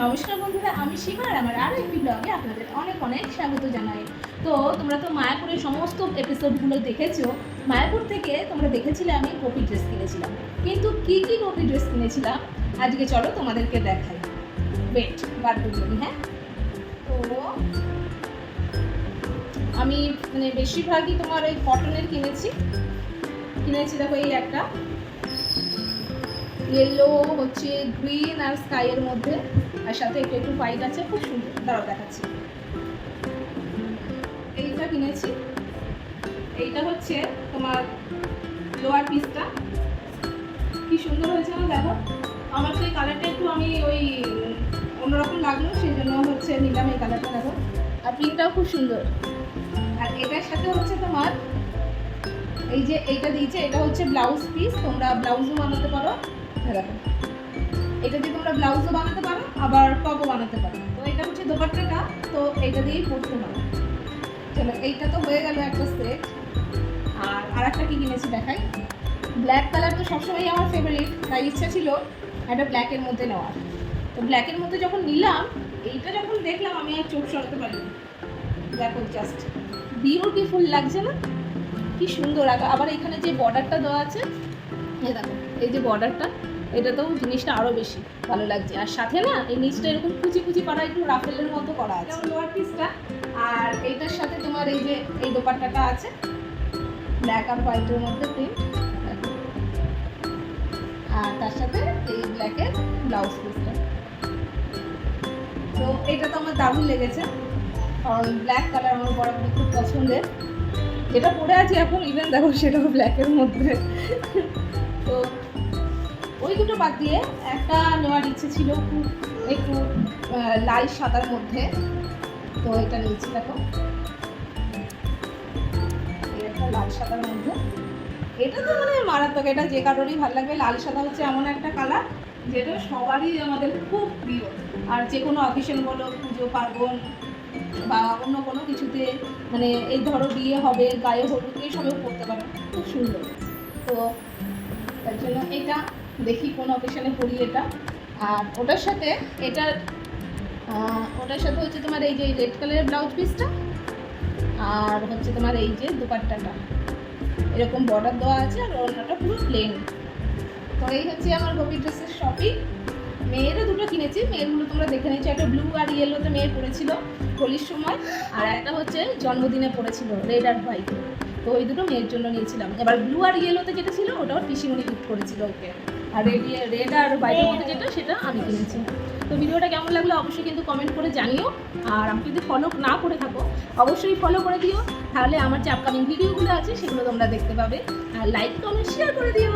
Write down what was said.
নমস্কার বন্ধুরা, আমি শিখা আর আমার আরও একটি ব্লগে আপনাদের অনেক অনেক স্বাগত জানাই। তো তোমরা তো মায়াপুরের সমস্ত এপিসোডগুলো দেখেছ। মায়াপুর থেকে তোমরা দেখেছিলে আমি কপি ড্রেস কিনেছিলাম। কিন্তু কি কি কপি ড্রেস কিনেছিলাম? আজকে চলো তোমাদেরকে দেখাই। ওয়েট বার করি হ্যাঁ? তো আমি মানে বেশিরভাগই তোমার ওই কটনের কিনেছি। কিনেছি দেখো এই একটা। ইয়েলো হচ্ছে গ্রিন আর স্কাইয়ের মধ্যে, আর সাথে একটু একটু হোয়াইট আছে, খুব সুন্দর দাঁড়াও দেখাচ্ছি। এইটা কিনেছি। এইটা হচ্ছে তোমার লোয়ার পিসটা কি সুন্দর হয়েছে না, দেখো। আমার এই কালারটা একটু আমি ওই অন্যরকম লাগল, সেই জন্য হচ্ছে নিলাম এই কালারটা দেখো। আর প্রিন্টটাও খুব সুন্দর। আর এটার সাথে হচ্ছে তোমার, এই যে এইটা দিয়েছে, এটা হচ্ছে ব্লাউজ পিস তোমরা ব্লাউজও বানাতে পারো। দেখো এটা দিয়ে তোমরা ব্লাউজও বানাতে পারো, আবার টপও বানাতে পারো। তো এটা হচ্ছে দোপাট্টাটা, তো এইটা দিয়েই পরতে পারো চলো, এইটা তো হয়ে গেল একটা সেট আর আর একটা কী কিনেছি দেখাই? ব্ল্যাক কালার তো সবসময় আমার ফেভারিট তাই ইচ্ছা ছিল একটা ব্ল্যাকের মধ্যে নেওয়ার। তো ব্ল্যাকের মধ্যে যখন নিলাম, এইটা যখন দেখলাম, আমি আর চোখ সরাতে পারিনি। দেখো জাস্ট বিউটিফুল লাগছে না? কি সুন্দর, আবার এখানে যে বর্ডারটা দেওয়া আছে দেখো, এই যে বর্ডারটা এটাতেও জিনিসটা আরও বেশি ভালো লাগছে। আর সাথে না, এই নিচটা এরকম কুচি কুচি করা, একটু রাফেলের মতো করা আছে। লোয়ার পিসটা আর এইটার সাথে তোমার এই যে, এই দোপাট্টাটা আছে। ব্ল্যাক আর হোয়াইটের মধ্যে প্রিন্ট আর তার সাথে এই ব্ল্যাকের ব্লাউজ পিসটা তো এটা তো আমার দারুণ লেগেছে। কারণ ব্ল্যাক কালার আমার বরাবরই খুব পছন্দের। যেটা পরে আছি এখন ইভেন দেখো সেটাও ব্ল্যাকের মধ্যে। তো ওই দুটো বাদ দিয়ে একটা নেওয়ার ইচ্ছে ছিল খুব একটু লাল সাদার মধ্যে। তো এটা নিয়েছি, দেখো। লাল সাদার মধ্যে। এটা তো মানে মারাত্মক, এটা যে কারোরই ভালো লাগবে। লাল সাদা হচ্ছে এমন একটা কালার যেটা সবারই আমাদের খুব প্রিয়। আর যে কোনো অকেশন বলো, পুজো, পার্বণ বা অন্য কোনো কিছুতে মানে এই ধরো বিয়ে হবে, গায়ে হলুদ এইসবেও পড়তে পারো। খুব সুন্দর। তো তার জন্য এটা দেখি কোন অকেশনে পড়ি এটা। আর ওটার সাথে এটা ওটার সাথে হচ্ছে তোমার এই যে রেড কালারের ব্লাউজ পিসটা আর হচ্ছে তোমার এই যে দুপাট্টাটা। এরকম বর্ডার দেওয়া আছে আর ওটাটা পুরো প্লেন তো এই হচ্ছে আমার গোপী ড্রেসের শপিং মেয়েরও দুটো কিনেছি মেয়েরগুলো তোমরা দেখে নিচ্ছি একটা ব্লু আর ইয়েলোতে মেয়ে পড়েছিল হোলির সময়, আর একটা হচ্ছে জন্মদিনে পড়েছিল রেড আর হোয়াইট তো ওই দুটো মেয়ের জন্য নিয়েছিলাম। এবার ব্লু আর ইয়েলোতে যেটা ছিল, ওটাও পিসিমণি গিফট করেছিল ওকে। আর রেড রেড আর বাইরের মধ্যে যেটা, সেটা আমি কিনেছি। তো ভিডিওটা কেমন লাগল অবশ্যই কিন্তু কমেন্ট করে জানিও। আর আমি যদি ফলো না করে থাকো, অবশ্যই ফলো করে দিও। তাহলে আমার যে আপকামিং ভিডিওগুলো আছে, সেগুলো তোমরা দেখতে পাবে। আর লাইক কমেন্ট শেয়ার করে দিও।